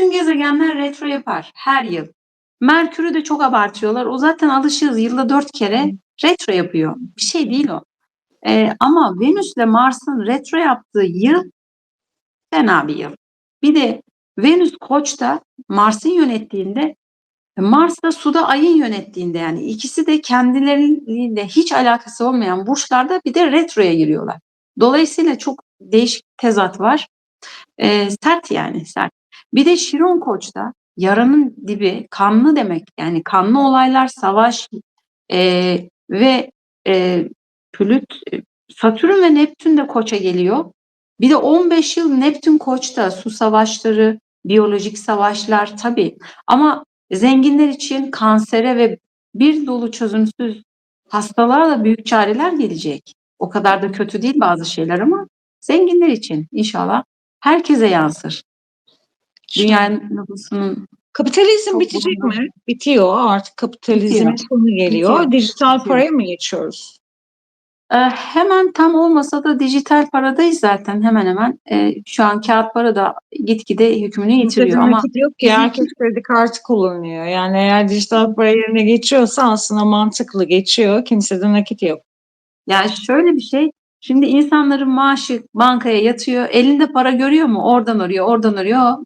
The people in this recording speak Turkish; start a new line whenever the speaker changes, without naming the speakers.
Bütün gezegenler retro yapar her yıl. Merkür'ü de çok abartıyorlar. O zaten alışığız. Yılda dört kere retro yapıyor. Bir şey değil o. Ee, ama Venüs'le Mars'ın retro yaptığı yıl fena bir yıl. Bir de Venüs Koç'ta Mars'ın yönettiğinde Mars da suda ayın yönettiğinde yani ikisi de kendileriyle hiç alakası olmayan burçlarda bir de retroya giriyorlar. Dolayısıyla çok değişik tezat var. Ee, sert yani sert. Bir de Şiron Koç'ta yaranın dibi kanlı demek. Yani kanlı olaylar, savaş e, ve e, Plüt, Satürn ve Neptün de Koç'a geliyor. Bir de 15 yıl Neptün Koç'ta su savaşları, biyolojik savaşlar tabii. Ama zenginler için kansere ve bir dolu çözümsüz hastalığa büyük çareler gelecek. O kadar da kötü değil bazı şeyler ama zenginler için inşallah herkese yansır. Dünyanın nüfusunun
Kapitalizm
Çok
bitecek mi? Bitiyor artık kapitalizmin
Bitiyor.
sonu geliyor.
Bitiyor.
Dijital
Bitiyor.
paraya mı geçiyoruz?
Ee, hemen tam olmasa da dijital paradayız zaten hemen hemen. Ee, şu an kağıt para da gitgide hükmünü yitiriyor ama
yok ki herkes kredi kartı kullanıyor. Yani eğer dijital para yerine geçiyorsa aslında mantıklı geçiyor. Kimsede nakit yok.
yani şöyle bir şey şimdi insanların maaşı bankaya yatıyor elinde para görüyor mu oradan oraya oradan oraya